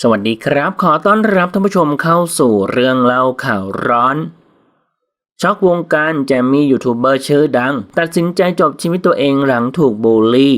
สวัสดีครับ ขอต้อนรับท่านผู้ชมเข้าสู่เรื่องเล่าข่าวร้อน ช็อกวงการแจมมี่ยูทูบเบอร์ชื่อดัง ตัดสินใจจบชีวิตตัวเองหลังถูกบูลลี่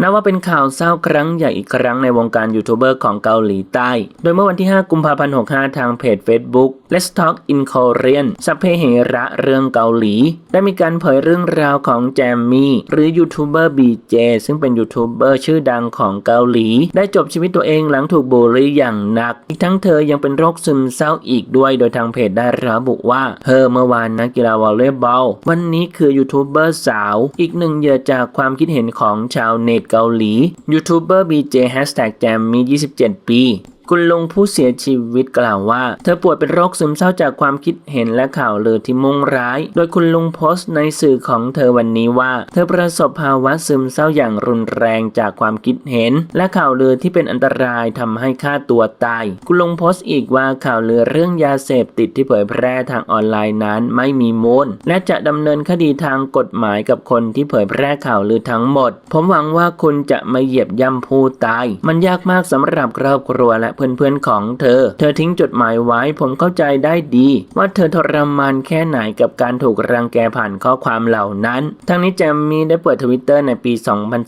นับว่าเป็นข่าวเศร้าครั้งใหญ่อีกครั้งในวงการยูทูบเบอร์ของเกาหลีใต้ โดยเมื่อวันที่ 5 กุมภาพันธ์ 65 ทางเพจ Facebook Let's Talk in Korean สัพเพเหระเรื่องเกาหลี ได้มีการเผยเรื่องราวของแจมมี่ หรือยูทูบเบอร์ BJ ซึ่งเป็นยูทูบเบอร์ชื่อดังของเกาหลี ได้จบชีวิตตัวเองหลังถูกบูลลี่อย่างหนัก อีกทั้งเธอยังเป็นโรคซึมเศร้าอีกด้วย โดยทางเพจได้ระบุว่า เธอเมื่อวานนักกีฬาวอลเลย์บอล วันนี้คือยูทูบเบอร์สาว อีกหนึ่งเหยื่อจากความคิดเห็นของชาวเน็ตเกาหลียูทูบเบอร์บีเจแฮชแท็กแจมมี 27 ปี คุณลุงผู้เสียชีวิตกล่าวว่า เธอป่วยเป็นโรคซึมเศร้าจากความคิดเห็นและข่าวลือที่มุ่งร้าย โดยคุณลุงโพสต์ในสื่อของเธอวันนี้ว่า เธอประสบภาวะซึมเศร้าอย่างรุนแรงจากความคิดเห็น และข่าวลือที่เป็นอันตรายทำให้ฆ่าตัวตาย คุณลุงโพสต์อีกว่าข่าวลือเรื่องยาเสพติดที่เผยแพร่ทางออนไลน์นั้นไม่มีมูลและจะดำเนินคดีทางกฎหมายกับคนที่เผยแพร่ข่าวลือทั้งหมด ผมหวังว่าคุณจะไม่เหยียบย่ำผู้ตาย มันยากมากสำหรับครอบครัวและเพื่อนๆของเธอ เธอทิ้งจดหมายไว้ผมเข้าใจได้ดี ว่าเธอทรมานแค่ไหนกับการถูกรังแกผ่านข้อความเหล่านั้น ทั้งนี้แจมมี่ได้เปิดทวิตเตอร์ในปี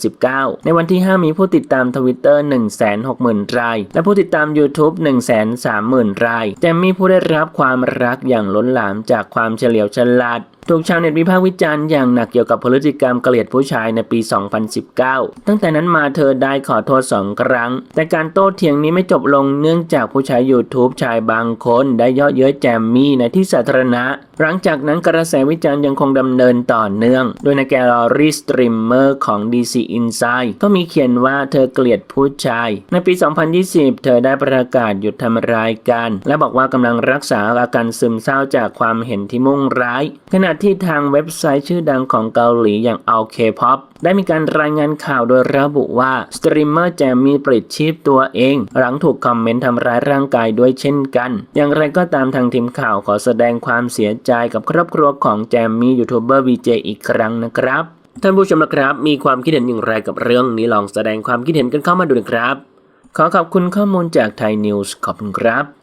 2019 ในวันที่ 5 มีผู้ติดตามทวิตเตอร์ 160,000 ราย และผู้ติดตาม YouTube 130,000 ราย แจมมี่ผู้ได้รับความรักอย่างล้นหลามจากความเฉลียวฉลาด ถูกชาวเน็ตวิพากษ์วิจารณ์อย่างหนักเกี่ยวกับพฤติกรรมเกลียดผู้ชายในปี 2019 ตั้งแต่นั้นมาเธอได้ขอโทษสองครั้ง แต่การโต้เถียงนี้ไม่จบลงเนื่องจากผู้ใช้ YouTube ชายบางคน ได้เย่อเย้ยแจมมี่ในที่สาธารณะ หลังจากนั้นกระแสวิจารณ์ยังคงดำเนินต่อเนื่อง โดยในแกลลอรี่สตรีมเมอร์ของ DC Inside ก็มีเขียนว่าเธอเกลียดผู้ชาย ในปี 2020 เธอได้ประกาศหยุดทำรายการ และบอกว่ากำลังรักษาอาการซึมเศร้าจากความเห็นที่มุ่งร้าย ขณะที่ทางเว็บไซต์ชื่อดังของเกาหลีอย่าง o k p o p ได้มีการรายงานข่าวโดยระบุว่าสตรีมเมอร์แจมมี่ปลิดชีพตัวเอง หลังถูกคอมเมนต์ทำร้ายร่างกายด้วยเช่นกัน อย่างไรก็ตามทางทีมข่าวขอแสดงความเสียใจกับครอบครัวของแจมมี่ยูทูบเบอร์วีเจอีกครั้งนะครับ ท่านผู้ชมนะครับ มีความคิดเห็นอย่างไรกับเรื่องนี้ลองแสดงความคิดเห็นกันเข้ามาดูนะครับ ขอขอบคุณข้อมูลจากไทยนิวส์ขอบคุณครับ